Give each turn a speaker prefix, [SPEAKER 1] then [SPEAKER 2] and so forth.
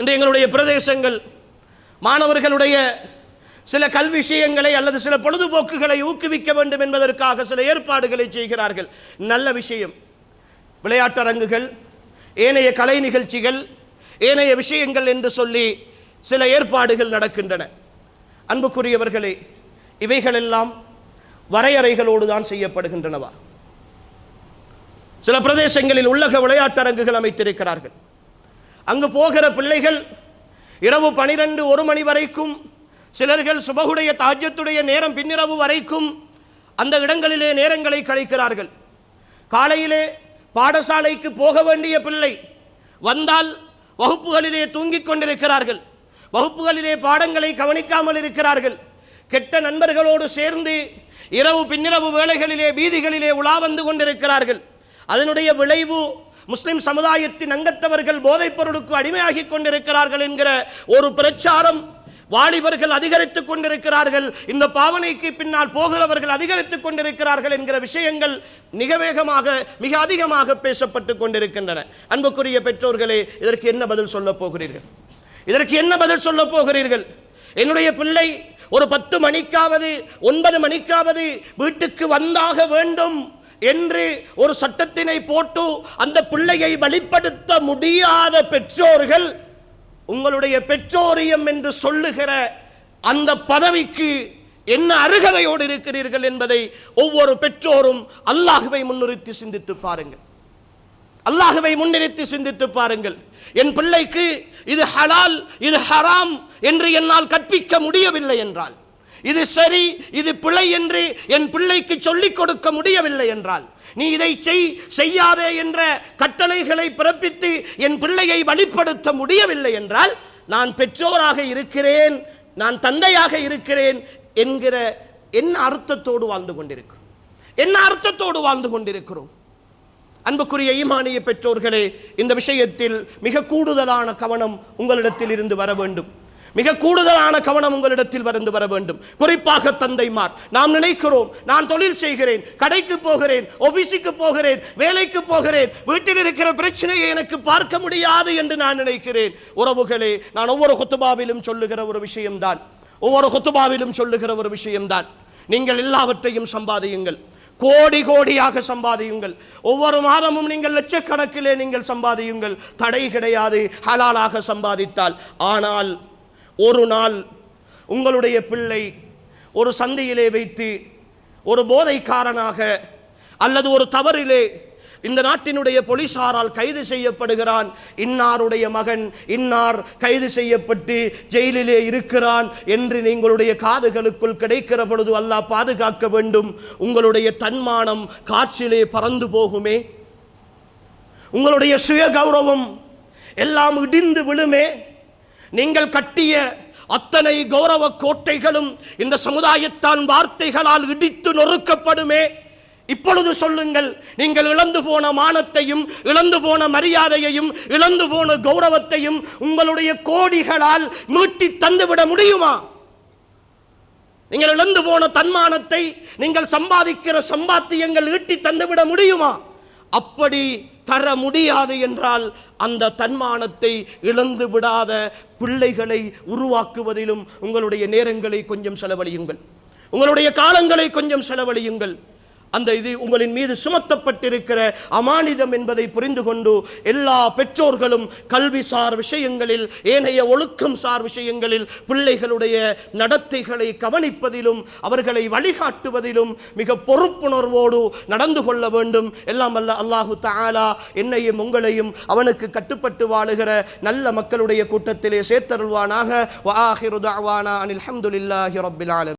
[SPEAKER 1] இன்று எங்களுடைய பிரதேசங்கள் மாணவர்களுடைய சில கல் விஷயங்களை அல்லது சில பொழுதுபோக்குகளை ஊக்குவிக்க வேண்டும் என்பதற்காக சில ஏற்பாடுகளை செய்கிறார்கள். நல்ல விஷயம். விளையாட்டரங்குகள் ஏனைய கலை நிகழ்ச்சிகள் ஏனைய விஷயங்கள் என்று சொல்லி சில ஏற்பாடுகள் நடக்கின்றன. அன்புக்குரியவர்களே இவைகளெல்லாம் வரையறைகளோடு தான் செய்யப்படுகின்றனவா? சில பிரதேசங்களில் உள்ளக விளையாட்டரங்குகள் அமைத்திருக்கிறார்கள். அங்கு போகிற பிள்ளைகள் இரவு பனிரெண்டு ஒரு மணி வரைக்கும் சிலர்கள் சுபகுடைய தாஜ்யத்துடைய நேரம் பின்னிரவு வரைக்கும் அந்த இடங்களிலே நேரங்களை கழிக்கிறார்கள். காலையிலே பாடசாலைக்கு போக வேண்டிய பிள்ளை வந்தால் வகுப்புகளிலே தூங்கிக் கொண்டிருக்கிறார்கள். வகுப்புகளிலே பாடங்களை கவனிக்காமல் இருக்கிறார்கள். கெட்ட நண்பர்களோடு சேர்ந்து இரவு பின்னிரவு வேளைகளிலே வீதிகளிலே உலா வந்து கொண்டிருக்கிறார்கள். அதனுடைய விளைவு முஸ்லிம் சமுதாயத்தின் அங்கத்தவர்கள் போதைப் பொருளுக்கு அடிமையாகி கொண்டிருக்கிறார்கள் என்கிற ஒரு பிரச்சாரம் வாலிபர்கள் அதிகரித்துக் கொண்டிருக்கிறார்கள். இந்த பாவனைக்கு பின்னால் போகிறவர்கள் அதிகரித்துக் கொண்டிருக்கிறார்கள் என்கிற விஷயங்கள் மிக வேகமாக மிக அதிகமாக பேசப்பட்டு கொண்டிருக்கின்றன. அன்புக்குரிய பெற்றோர்களே இதற்கு என்ன பதில் சொல்ல போகிறீர்கள்? இதற்கு என்ன பதில் சொல்ல போகிறீர்கள்? என்னுடைய பிள்ளை ஒரு பத்து மணிக்காவது ஒன்பது மணிக்காவது வீட்டுக்கு வந்தாக வேண்டும். என்று ஒரு சட்டத்தினை போட்டு அந்த பிள்ளையை வழிப்படுத்த முடியாத பெற்றோர்கள் உங்களுடைய பெற்றோரியம் என்று சொல்லுகிற அந்த பதவிக்கு என்ன அருகதையோடு இருக்கிறீர்கள் என்பதை ஒவ்வொரு பெற்றோரும் அல்லாஹுவை முன்னிறுத்தி சிந்தித்து பாருங்கள். அல்லாஹுவை முன்னிறுத்தி சிந்தித்து பாருங்கள். என் பிள்ளைக்கு இது ஹலால் இது ஹராம் என்று என்னால் கற்பிக்க முடியவில்லை என்றால் இது சரி இது பிழை என்று என் பிள்ளைக்கு சொல்லிக் கொடுக்க முடியவில்லை என்றால் நீ இதை செய் செய்யாதே என்ற கட்டளைகளை பிறப்பித்து என் பிள்ளையை வழிப்படுத்த முடியவில்லை என்றால் நான் பெற்றோராக இருக்கிறேன் நான் தந்தையாக இருக்கிறேன் என்கிற என்ன அர்த்தத்தோடு வாழ்ந்து கொண்டிருக்கிறோம். என்ன அர்த்தத்தோடு வாழ்ந்து கொண்டிருக்கிறோம்? அன்புக்குரிய ஈமானிய பெற்றோர்களே இந்த விஷயத்தில் மிக கூடுதலான கவனம் உங்களிடத்தில் இருந்து வர வேண்டும். மிக கூடுதலான கவனம் உங்களிடத்தில் வந்து வர வேண்டும். குறிப்பாக தந்தைமார் நாம் நினைக்கிறோம் நான் தொழில் செய்கிறேன் கடைக்கு போகிறேன் ஆபீஸுக்கு போகிறேன் வேலைக்கு போகிறேன் வீட்டில் இருக்கிற பிரச்சனையை எனக்கு பார்க்க முடியாது என்று நான் நினைக்கிறேன். உறவுகளே நான் ஒவ்வொரு குத்துபாவிலும் சொல்லுகிற ஒரு விஷயம்தான். ஒவ்வொரு குத்துபாவிலும் சொல்லுகிற ஒரு விஷயம்தான். நீங்கள் எல்லாவற்றையும் சம்பாதியுங்கள். கோடி கோடியாக சம்பாதியுங்கள். ஒவ்வொரு மாதமும் நீங்கள் லட்சக்கணக்கிலே நீங்கள் சம்பாதியுங்கள். தடை கிடையாது ஹலாலாக சம்பாதித்தால். ஆனால் ஒரு நாள் உங்களுடைய பிள்ளை ஒரு சந்தையிலே வைத்து ஒரு போதைக்காரனாக அல்லது ஒரு தவறிலே இந்த நாட்டினுடைய போலீசாரால் கைது செய்யப்படுகிறான். இன்னாருடைய மகன் இன்னார் கைது செய்யப்பட்டு ஜெயிலிலே இருக்கிறான் என்று நீங்களுடைய காதுகளுக்குள் கிடைக்கிற பொழுது அல்லாஹ் பாதுகாக்க வேண்டும். உங்களுடைய தன்மானம் காற்றிலே பறந்து போகுமே. உங்களுடைய சுய கௌரவம் எல்லாம் இடிந்து விழுமே. நீங்கள் கட்டிய அத்தனை கௌரவ கோட்டைகளும் இந்த சமுதாயத்தான் வார்த்தைகளால் இடித்து நொறுக்கப்படுமே. இப்பொழுது சொல்லுங்கள் நீங்கள் இழந்து போன மானத்தையும் இழந்து போன மரியாதையையும் இழந்து போன கௌரவத்தையும் உங்களுடைய கோடிகளால் மீட்டி தந்துவிட முடியுமா? நீங்கள் இழந்து போன தன்மானத்தை நீங்கள் சம்பாதிக்கிற சம்பாத்தியங்கள் ஈட்டி தந்துவிட முடியுமா? அப்படி தர முடியாது என்றால் அந்த தன்மானத்தை இழந்து விடாத பிள்ளைகளை உருவாக்குவதிலும் உங்களுடைய நேரங்களை கொஞ்சம் செலவழியுங்கள். உங்களுடைய காலங்களை கொஞ்சம் செலவழியுங்கள். அந்த இது உங்களின் மீது சுமத்தப்பட்டிருக்கிற அமானிதம் என்பதை புரிந்து கொண்டு எல்லா பெற்றோர்களும் கல்வி சார் விஷயங்களில் ஏனைய ஒழுக்கம் சார் விஷயங்களில் பிள்ளைகளுடைய நடத்தைகளை கவனிப்பதிலும் அவர்களை வழிகாட்டுவதிலும் மிக பொறுப்புணர்வோடு நடந்து கொள்ள வேண்டும். எல்லாம் அல்ல அல்லாஹு தாலா என்னையும் உங்களையும் அவனுக்கு கட்டுப்பட்டு வாழுகிற நல்ல மக்களுடைய கூட்டத்திலே சேர்த்தருள்வானாக. வாஹிருதாவானா அனில் அஹமதுல்லாஹி ரப்பில்